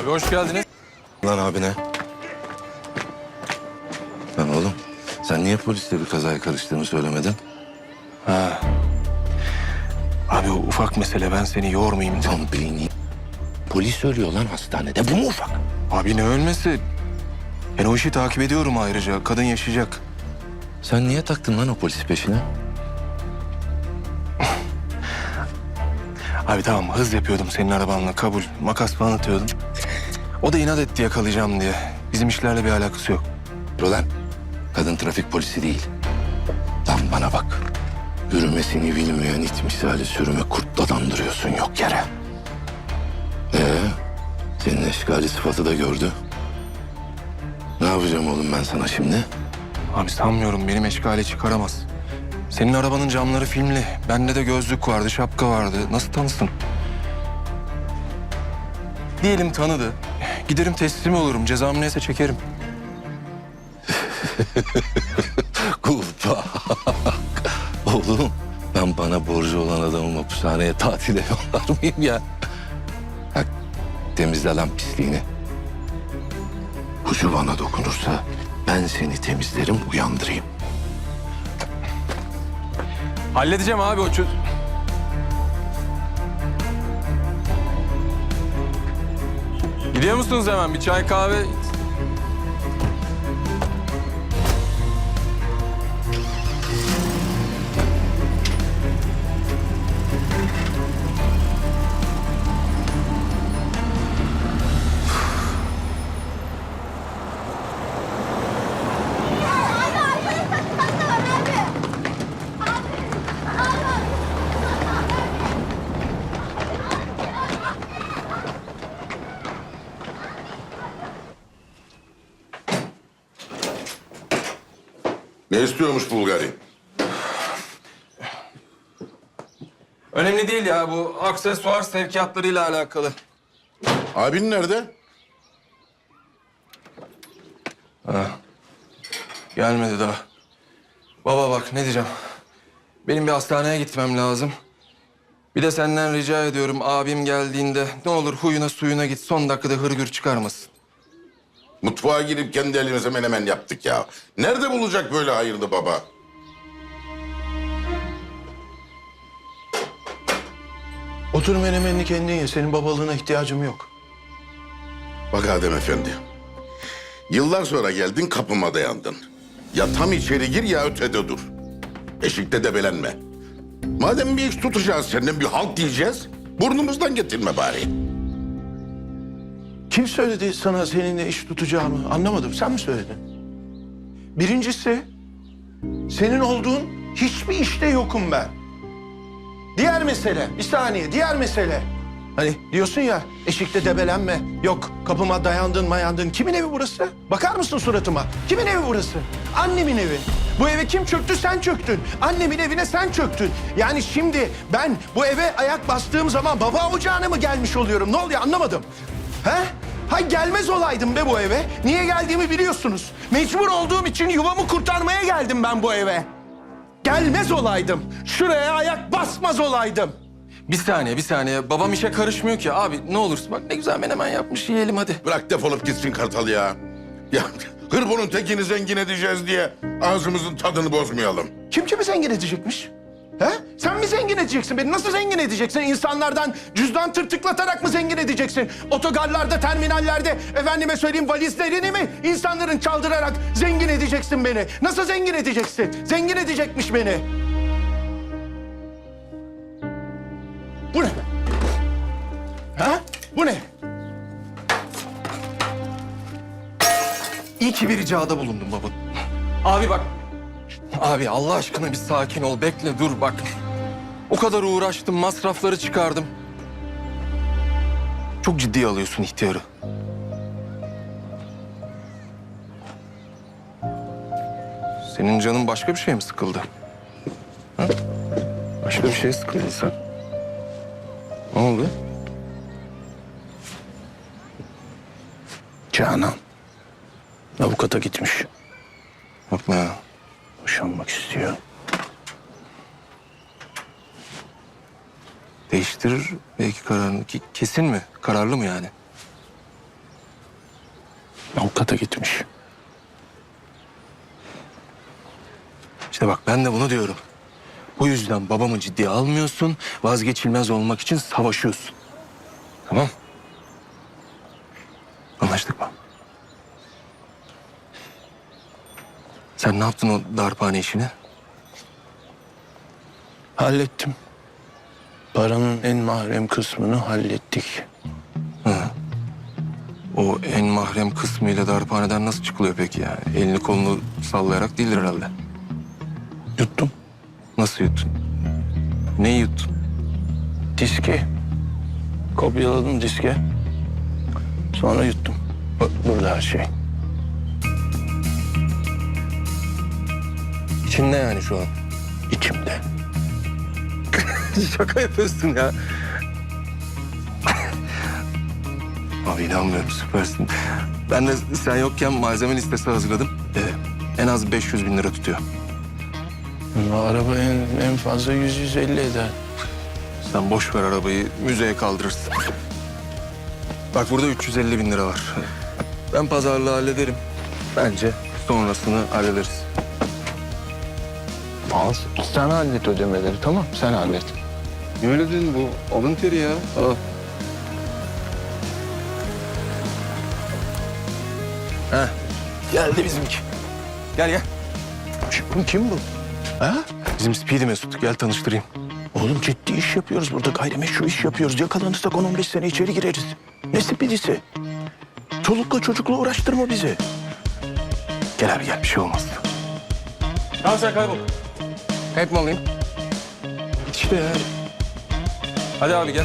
Abi hoş geldiniz. Lan abine. Lan oğlum sen niye polisle bir kazaya karıştığını söylemedin? Ha. Abi o ufak mesele ben seni yormayayım. Tam beyni. Polis ölüyor lan hastanede. Bu mu ufak? Abi ne ölmesi? Ben o işi takip ediyorum ayrıca. Kadın yaşayacak. Sen niye taktın lan o polis peşine? Abi tamam hız yapıyordum senin arabanla kabul. Makas falan atıyordum. O da inat etti yakalayacağım diye. Bizim işlerle bir alakası yok. Ulan kadın trafik polisi değil. Lan bana bak. Yürümesini bilmeyen it misali sürüme kurtla dandırıyorsun yok yere. Ee, senin eşkali sıfatı da gördü. Ne yapacağım oğlum ben sana şimdi? Abi sanmıyorum benim eşkale çıkaramaz. Senin arabanın camları filmli. Bende de gözlük vardı, şapka vardı. Nasıl tanısın? Diyelim tanıdı. Giderim teslim olurum. Cezam neyse çekerim. Kulpa. Oğlum ben bana borcu olan adamı hapishaneye tatile yollar mıyım ya? Bak temizle lan pisliğini. Ucu bana dokunursa ben seni temizlerim uyandırayım. Halledeceğim abi o çöz... Gidiyor musunuz hemen? Bir çay kahve... Ne istiyormuş Bulgari? Önemli değil ya bu aksesuar sevkiyatlarıyla alakalı. Abin nerede? Gelmedi daha. Baba bak ne diyeceğim. Benim bir hastaneye gitmem lazım. Bir de senden rica ediyorum abim geldiğinde ne olur huyuna suyuna git son dakikada hırgür çıkarmasın. Mutfağa girip kendi elimize menemen yaptık ya. Nerede bulacak böyle hayırlı baba? Otur menemenini kendin ye. Senin babalığına ihtiyacım yok. Bak Adem Efendi. Yıllar sonra geldin kapıma dayandın. Ya tam içeri gir ya ötede dur. Eşikte debelenme. Madem bir iş tutacağız senden bir halt diyeceğiz. Burnumuzdan getirme bari. Kim söyledi sana seninle iş tutacağımı? Anlamadım. Sen mi söyledin? Birincisi, senin olduğun hiçbir işte yokum ben. Diğer mesele, bir saniye, diğer mesele. Hani diyorsun ya, eşikte debelenme. Yok, kapıma dayandın mayandın. Kimin evi burası? Bakar mısın suratıma? Kimin evi burası? Annemin evi. Bu eve kim çöktü? Sen çöktün. Annemin evine sen çöktün. Yani şimdi ben bu eve ayak bastığım zaman baba ocağına mı gelmiş oluyorum? Ne oluyor anlamadım. He? Hay gelmez olaydım be bu eve. Niye geldiğimi biliyorsunuz. Mecbur olduğum için yuvamı kurtarmaya geldim ben bu eve. Gelmez olaydım. Şuraya ayak basmaz olaydım. Bir saniye bir saniye babam işe karışmıyor ki abi ne olursun bak ne güzel menemen yapmış yiyelim hadi. Bırak defolup gitsin kartal ya. Ya hırbunun tekini zengin edeceğiz diye ağzımızın tadını bozmayalım. Kim kimi zengin edecekmiş? He? Sen mi zengin edeceksin beni? Nasıl zengin edeceksin? İnsanlardan cüzdan tırtıklatarak mı zengin edeceksin? Otogarlarda, terminallerde, efendime söyleyeyim valizlerini mi insanların çaldırarak zengin edeceksin beni? Nasıl zengin edeceksin? Zengin edecekmiş beni. Bu ne? Ha? Bu ne? İyi ki bir ricada bulundum baba. Abi bak. Abi Allah aşkına bir sakin ol. Bekle dur bak. O kadar uğraştım, masrafları çıkardım. Çok ciddiye alıyorsun ihtiyarı. Senin canın başka bir şey mi sıkıldı? Ha? Başka bir şey sıkıldın sen. Ne oldu? Canan. Avukata gitmiş. Yapma ya. Boşanmak istiyor. Değiştirir belki kararını. Ki- Kesin mi? Kararlı mı yani? Avukata gitmiş. İşte bak ben de bunu diyorum. Bu yüzden babamı ciddiye almıyorsun. Vazgeçilmez olmak için savaşıyorsun. Tamam. Anlaştık mı? Sen ne yaptın o darphane işini? Hallettim. Paranın en mahrem kısmını hallettik. O en mahrem kısmıyla darphaneden nasıl çıkılıyor peki yani? Elini kolunu sallayarak değildir herhalde. Yuttum. Nasıl yuttun? Neyi yuttun? Diski. Kopyaladım diske. Sonra yuttum. Bak burada her şey. İçinde yani şu an. içimde. Şaka yapıyorsun ya. Abi inanmıyorum süpersin. Ben de sen yokken malzeme listesi hazırladım. Ee, en az 500 bin lira tutuyor. Bu araba en, en fazla 100-150 eder. Sen boş ver arabayı müzeye kaldırırsın. Bak burada 350 bin lira var. Ben pazarlığı hallederim. Bence sonrasını hallederiz. Al. Sen hallet ödemeleri tamam Sen hallet. Niye öyle dedin bu? Alın teri ya. Al. Heh, geldi bizimki. Gel gel. Bu kim bu? Ha? Bizim Speedy Mesut. Gel tanıştırayım. Oğlum ciddi iş yapıyoruz burada. Gayrimeşru iş yapıyoruz. Yakalanırsak 10-15 sene içeri gireriz. Ne spidisi? Çolukla çocukla uğraştırma bizi. Gel abi gel bir şey olmaz. Tamam sen kaybol. Kayıp mı alayım? Git işte ya. Hadi abi gel.